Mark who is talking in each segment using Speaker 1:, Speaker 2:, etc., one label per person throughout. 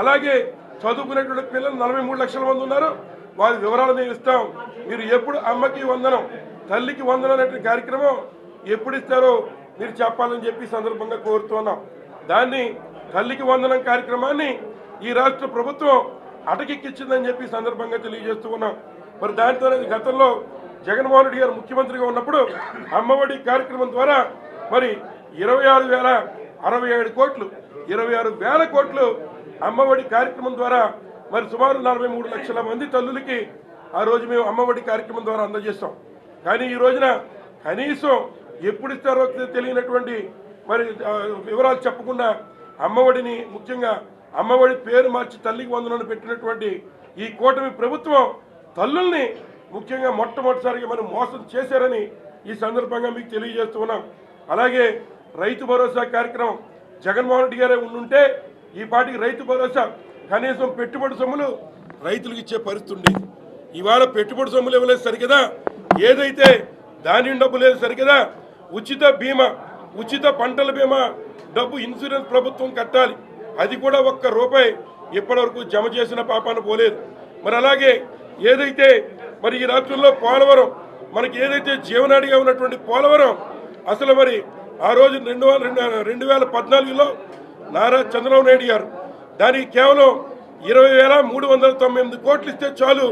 Speaker 1: అలాగే చదువుకునేటువంటి పిల్లలు నలభై మూడు లక్షల మంది ఉన్నారు. వారి వివరాలు మేము ఇస్తాం. మీరు ఎప్పుడు అమ్మకి వందనం తల్లికి వందనం అనే కార్యక్రమం ఎప్పుడు ఇస్తారో మీరు చెప్పాలని చెప్పి సందర్భంగా కోరుతున్నాం. దాన్ని తల్లికి వందనం కార్యక్రమాన్ని ఈ రాష్ట్ర ప్రభుత్వం అటకెక్కిచ్చిందని చెప్పి సందర్భంగా తెలియజేస్తూ ఉన్నాం. మరి దాంతో గతంలో జగన్మోహన్ రెడ్డి గారు ముఖ్యమంత్రిగా ఉన్నప్పుడు అమ్మఒడి కార్యక్రమం ద్వారా మరి ఇరవై ఆరు వేల అరవై ఏడు కోట్లు ఇరవై ఆరు వేల కోట్లు అమ్మఒడి కార్యక్రమం ద్వారా మరి సుమారు నలభై మూడు లక్షల మంది తల్లులకి ఆ రోజు మేము అమ్మఒడి కార్యక్రమం ద్వారా అందజేస్తాం. కానీ ఈ రోజున కనీసం ఎప్పుడు ఇస్తారో తెలియనటువంటి మరి వివరాలు చెప్పకుండా అమ్మఒడిని ముఖ్యంగా అమ్మఒడి పేరు మార్చి తల్లికి వందనని పెట్టినటువంటి ఈ కూటమి ప్రభుత్వం తల్లుల్ని ముఖ్యంగా మొట్టమొదటిసారిగా మనం మోసం చేశారని ఈ సందర్భంగా మీకు తెలియజేస్తూ ఉన్నాం. అలాగే రైతు భరోసా కార్యక్రమం జగన్మోహన్ రెడ్డి గారే ఉండుంటే ఈ పాటికి రైతు భరోసా కనీసం పెట్టుబడి సొమ్ములు రైతులకు ఇచ్చే పరిస్థితి ఉండేది ఇవాళ పెట్టుబడి సొమ్ములు ఇవ్వలేదు సరికదా ఏదైతే ధాన్యం డబ్బు లేదు సరికదా ఉచిత బీమా ఉచిత పంటల బీమా డబ్బు ఇన్సూరెన్స్ ప్రభుత్వం కట్టాలి. అది కూడా ఒక్క రూపాయి ఇప్పటివరకు జమ చేసిన పాపాన పోలేదు. మరి అలాగే ఏదైతే మరి ఈ రాష్ట్రంలో పోలవరం మనకి ఏదైతే జీవనాడిగా ఉన్నటువంటి పోలవరం అసలు మరి ఆ రోజు రెండు వేల రెండు రెండు వేల పద్నాలుగులో నారా చంద్రబాబు నాయుడు గారు. దానికి కేవలం ఇరవై వేల మూడు వందల తొంభై ఎనిమిది కోట్లు ఇస్తే చాలు.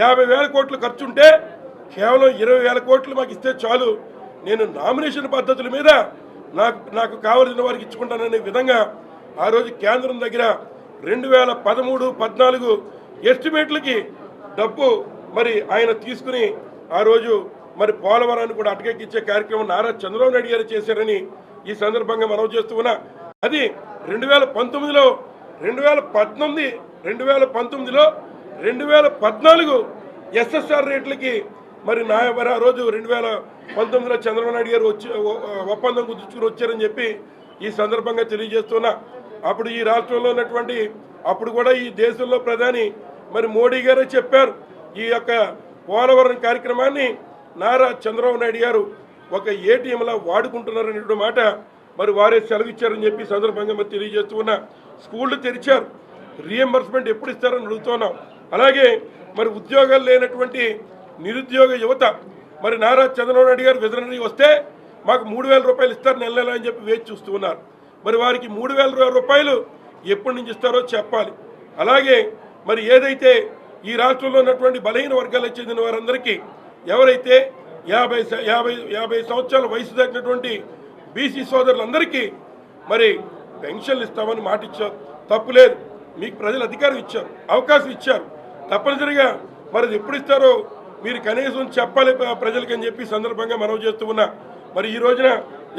Speaker 1: యాభై వేల కోట్లు ఖర్చు ఉంటే కేవలం ఇరవై వేల కోట్లు మాకు ఇస్తే చాలు. నేను నామినేషన్ పద్ధతుల మీద నాకు నాకు కావలసిన వారికి ఇచ్చుకుంటాననే విధంగా ఆ రోజు కేంద్రం దగ్గర రెండు వేల పదమూడు పద్నాలుగు ఎస్టిమేట్లకి డబ్బు మరి ఆయన తీసుకుని ఆ రోజు మరి పోలవరాన్ని కూడా అటకెక్కించే కార్యక్రమం నారా చంద్రబాబు నాయుడు గారు చేశారని ఈ సందర్భంగా మనవి చేస్తూ ఉన్నా. అది రెండు వేల పంతొమ్మిదిలో రెండు వేల పద్నొమ్మిది రెండు వేల పంతొమ్మిదిలో రెండు వేల పద్నాలుగు ఎస్ఎస్ఆర్ రేట్లకి మరి నా మరి ఆ రోజు రెండు వేల పంతొమ్మిదిలో చంద్రబాబు నాయుడు గారు వచ్చి ఒప్పందం కుదుర్చుకుని వచ్చారని చెప్పి ఈ సందర్భంగా తెలియజేస్తున్నా. అప్పుడు ఈ రాష్ట్రంలో ఉన్నటువంటి అప్పుడు కూడా ఈ దేశంలో ప్రధాని మరి మోడీ గారే చెప్పారు. ఈ యొక్క పోలవరం కార్యక్రమాన్ని నారా చంద్రబాబు నాయుడు గారు ఒక ఏటీఎంలా వాడుకుంటున్నారనేటువంటి మాట మరి వారే సెలవిచ్చారని చెప్పి సందర్భంగా మరి తెలియజేస్తూ ఉన్నా. స్కూళ్ళు తెరిచారు. రీఎంబర్స్మెంట్ ఎప్పుడు ఇస్తారని అడుగుతున్నాం. అలాగే మరి ఉద్యోగాలు లేనటువంటి నిరుద్యోగ యువత మరి నారా చంద్రబాబు నాయుడు గారు విధులని వస్తే మాకు మూడు వేల రూపాయలు ఇస్తారు నెల నెల అని చెప్పి వేచి చూస్తూ ఉన్నారు. మరి వారికి మూడు వేల రూపాయలు ఎప్పటి నుంచి ఇస్తారో చెప్పాలి. అలాగే మరి ఏదైతే ఈ రాష్ట్రంలో ఉన్నటువంటి బలహీన వర్గాలకు చెందిన వారందరికీ ఎవరైతే యాభై యాభై యాభై సంవత్సరాల వయసు దాటినటువంటి బీసీ సోదరులందరికీ మరి పెన్షన్లు ఇస్తామని మాట ఇచ్చారు. తప్పు లేదు. మీకు ప్రజలు అధికారం ఇచ్చారు. అవకాశం ఇచ్చారు. తప్పనిసరిగా మరి ఎప్పుడు ఇస్తారో మీరు కనీసం చెప్పాలి ప్రజలకి అని చెప్పి సందర్భంగా మనవి చేస్తూ ఉన్నా. మరి ఈ రోజున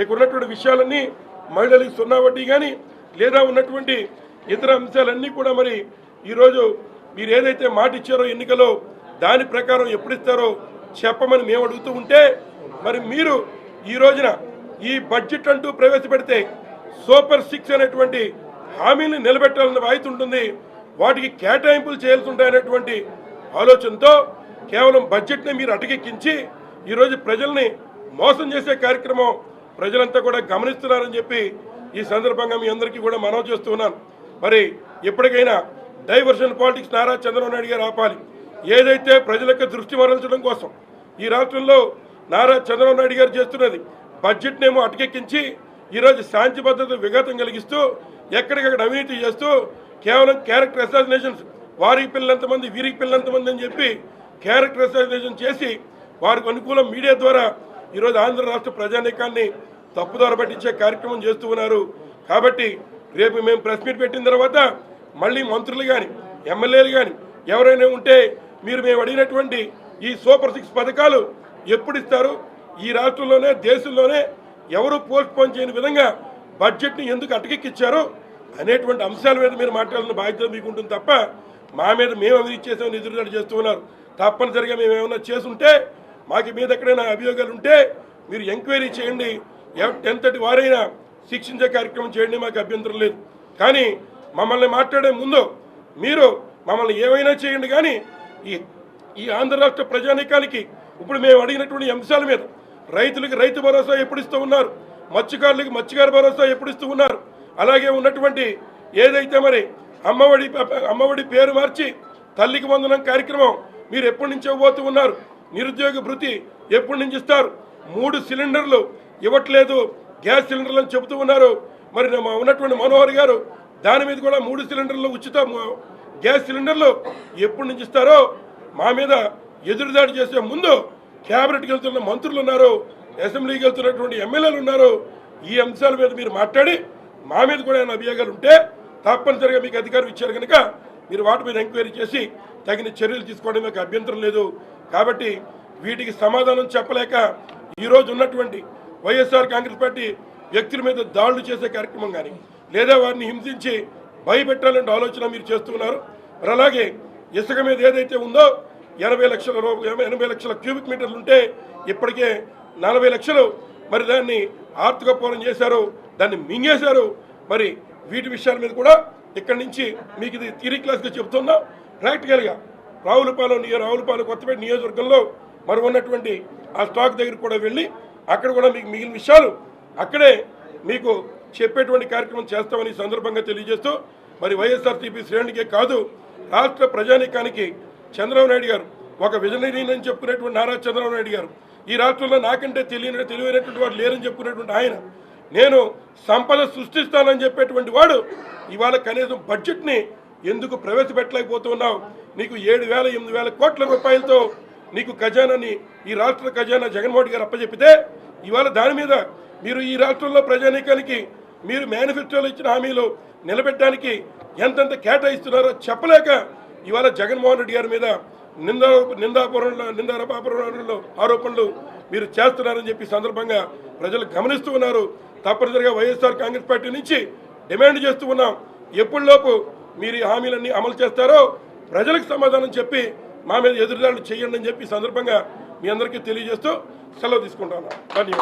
Speaker 1: ఇక్కడ ఉన్నటువంటి విషయాలన్నీ మహిళలకు సున్నా వడ్డీ కానీ లేదా ఉన్నటువంటి ఇతర అంశాలన్నీ కూడా మరి ఈరోజు మీరు ఏదైతే మాట ఇచ్చారో ఎన్నికలో దాని ప్రకారం ఎప్పుడు ఇస్తారో చెప్పమని మేము అడుగుతూ ఉంటే మరి మీరు ఈ రోజున ఈ బడ్జెట్ అంటూ ప్రవేశపెడితే సూపర్ సిక్స్ అనేటువంటి హామీని నిలబెట్టాలన్న బాధ్యత ఉంటుంది. వాటికి కేటాయింపులు చేయాల్సి ఉంటాయనేటువంటి ఆలోచనతో కేవలం బడ్జెట్ని మీరు అటకెక్కించి ఈరోజు ప్రజల్ని మోసం చేసే కార్యక్రమం ప్రజలంతా కూడా గమనిస్తున్నారని చెప్పి ఈ సందర్భంగా మీ అందరికీ కూడా మనవి చేస్తున్నాను మరి ఎప్పటికైనా డైవర్షన్ పాలిటిక్స్ నారా చంద్రబాబు నాయుడు గారు ఆపాలి. ఏదైతే ప్రజలకు దృష్టి మరల్చడం కోసం ఈ రాష్ట్రంలో నారా చంద్రబాబు నాయుడు గారు చేస్తున్నది బడ్జెట్నేమో అటకెక్కించి ఈరోజు శాంతి భద్రత విఘాతం కలిగిస్తూ ఎక్కడికక్కడ అవినీతి చేస్తూ కేవలం క్యారెక్టర్ అసాసినేషన్స్ వారికి పిల్లలంతమంది వీరికి పిల్లలంతమంది అని చెప్పి క్యారెక్టర్ అసాసినేషన్ చేసి వారికి అనుకూలం మీడియా ద్వారా ఈరోజు ఆంధ్ర రాష్ట్ర ప్రజానీకాన్ని తప్పుదార పట్టించే కార్యక్రమం చేస్తూ ఉన్నారు. కాబట్టి రేపు మేము ప్రెస్ మీట్ పెట్టిన తర్వాత మళ్ళీ మంత్రులు కానీ ఎమ్మెల్యేలు కానీ ఎవరైనా ఉంటే మీరు మేము అడిగినటువంటి ఈ సూపర్ సిక్స్ పథకాలు ఎప్పుడు ఇస్తారు? ఈ రాష్ట్రంలోనే దేశంలోనే ఎవరు పోస్ట్ పోన్ చేయని విధంగా బడ్జెట్ని ఎందుకు అటకెక్కిచ్చారో అనేటువంటి అంశాల మీద మీరు మాట్లాడాలని బాధ్యత మీకు ఉంటుంది తప్ప మా మీద మేము అవినీతి చేసామని ఎదురుదాడి చేస్తూ ఉన్నారు. తప్పనిసరిగా మేము ఏమైనా చేసుంటే మాకు మీద ఎక్కడైనా అభియోగాలు ఉంటే మీరు ఎంక్వైరీ చేయండి. ఎవ- ఎంతటి వారైనా శిక్షించే కార్యక్రమం చేయండి మాకు అభ్యంతరం లేదు. కానీ మమ్మల్ని మాట్లాడే ముందు మీరు మమ్మల్ని ఏమైనా చేయండి. కానీ ఈ ఈ ఆంధ్ర రాష్ట్ర ప్రజానీకానికి ఇప్పుడు మేము అడిగినటువంటి అంశాల మీద రైతులకి రైతు భరోసా ఎప్పుడు ఇస్తూ ఉన్నారు? మత్స్యకారులకి మత్స్యకారు భరోసా ఎప్పుడు ఇస్తూ ఉన్నారు? అలాగే ఉన్నటువంటి ఏదైతే మరి అమ్మఒడి అమ్మఒడి పేరు మార్చి తల్లికి వందనం కార్యక్రమం మీరు ఎప్పటి నుంచి ఇవ్వబోతూ ఉన్నారు? నిరుద్యోగ భృతి ఎప్పటి నుంచి ఇస్తారు? మూడు సిలిండర్లు ఇవ్వట్లేదు. గ్యాస్ సిలిండర్లు చెబుతూ ఉన్నారు. మరి మా ఉన్నటువంటి మనోహర్ గారు దాని మీద కూడా మూడు సిలిండర్లు ఉచిత గ్యాస్ సిలిండర్లు ఎప్పటి నుంచి ఇస్తారో మా మీద ఎదురుదాడి చేసే ముందు క్యాబినెట్కి వెళ్తున్న మంత్రులు ఉన్నారు అసెంబ్లీకి వెళ్తున్నటువంటి ఎమ్మెల్యేలు ఉన్నారు. ఈ అంశాల మీద మీరు మాట్లాడి మా మీద కూడా ఏమైనా అభియోగాలు ఉంటే తప్పనిసరిగా మీకు అధికారం ఇచ్చారు కనుక మీరు వాటి మీద ఎంక్వైరీ చేసి తగిన చర్యలు తీసుకోవడం మీకు అభ్యంతరం లేదు. కాబట్టి వీటికి సమాధానం చెప్పలేక ఈరోజు ఉన్నటువంటి వైఎస్ఆర్ కాంగ్రెస్ పార్టీ వ్యక్తుల మీద దాడులు చేసే కార్యక్రమం కానీ లేదా వారిని హింసించి భయపెట్టాలంటే ఆలోచన మీరు చేస్తున్నారు మరి అలాగే ఇసుక మీద ఏదైతే ఉందో ఎనభై లక్షల ఎనభై లక్షల క్యూబిక్ మీటర్లు ఉంటే ఇప్పటికే నలభై లక్షలు మరి దాన్ని ఆర్థిక పూరం చేశారు దాన్ని మింగేశారు. మరి వీటి విషయాల మీద కూడా ఇక్కడి నుంచి మీకు ఇది థియరీ క్లాస్గా చెప్తున్నా. ప్రాక్టికల్గా రావులపాలెం నియో రావులపాలెం కొత్తపేట నియోజకవర్గంలో మరి ఉన్నటువంటి ఆ స్టాక్ దగ్గర కూడా వెళ్ళి అక్కడ కూడా మీకు మిగిలిన విషయాలు అక్కడే మీకు చెప్పేటువంటి కార్యక్రమం చేస్తామని ఈ సందర్భంగా తెలియజేస్తూ మరి వైఎస్ఆర్సీపీ శ్రేణికే కాదు రాష్ట్ర ప్రజానీకానికి చంద్రబాబు నాయుడు గారు ఒక విజనరీ అని చెప్పుకునేటువంటి నారా చంద్రబాబు నాయుడు గారు ఈ రాష్ట్రంలో నాకంటే తెలియని తెలివైనటువంటి వాడు లేరని చెప్పుకునేటువంటి ఆయన నేను సంపద సృష్టిస్తానని చెప్పేటువంటి వాడు ఇవాళ కనీసం బడ్జెట్ని ఎందుకు ప్రవేశపెట్టలేకపోతున్నావు? నీకు ఏడు వేల ఎనిమిది వేల కోట్ల రూపాయలతో నీకు ఖజానాని ఈ రాష్ట్ర ఖజానా జగన్మోహన్ గారు అప్పచెప్పితే ఇవాళ దాని మీద మీరు ఈ రాష్ట్రంలో ప్రజానీకానికి మీరు మేనిఫెస్టోలో ఇచ్చిన హామీలు నిలబెట్టడానికి ఎంతెంత కేటాయిస్తున్నారో చెప్పలేక ఇవాళ జగన్మోహన్ రెడ్డి గారి మీద నిందా నిందాపురంలో నిందారపాపురంలో ఆరోపణలు మీరు చేస్తున్నారని చెప్పి సందర్భంగా ప్రజలు గమనిస్తూ ఉన్నారు. తప్పనిసరిగా వైఎస్ఆర్ కాంగ్రెస్ పార్టీ నుంచి డిమాండ్ చేస్తూ ఉన్నాం. ఎప్పటిలోపు మీరు ఈ హామీలన్నీ అమలు చేస్తారో ప్రజలకు సమాధానం చెప్పి మా మీద ఎదురుదాడులు చేయండి అని చెప్పి సందర్భంగా మీ అందరికీ తెలియజేస్తూ సెలవు తీసుకుంటాను ధన్యవాదాలు.